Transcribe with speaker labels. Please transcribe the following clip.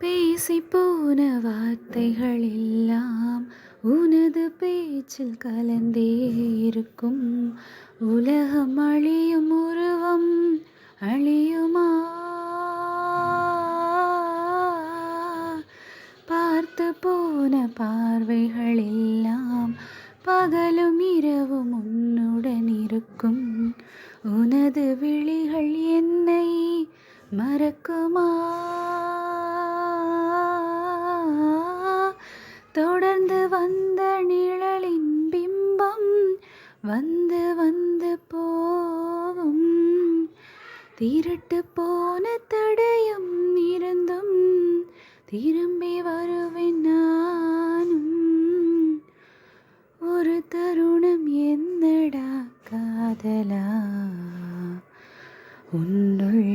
Speaker 1: பேசி போன வார்த்தைகள் எல்லாம் உனது பேச்சில் கலந்தே இருக்கும். உலகம் அழியும் உருவம் அழியுமா? பார்த்து போன பார்வைகள் எல்லாம் பகலும் இரவும் உன்னுடன் இருக்கும். உனது விழிகள் என்னை மறக்குமா? வந்து வந்த நிழலின் பிம்பம் வந்து வந்து போகும். திருட்டு போன தடயம் இருந்தும் திரும்பி வருவேன் நானும். ஒரு தருணம் என்னடா காதலா? உன்னுள்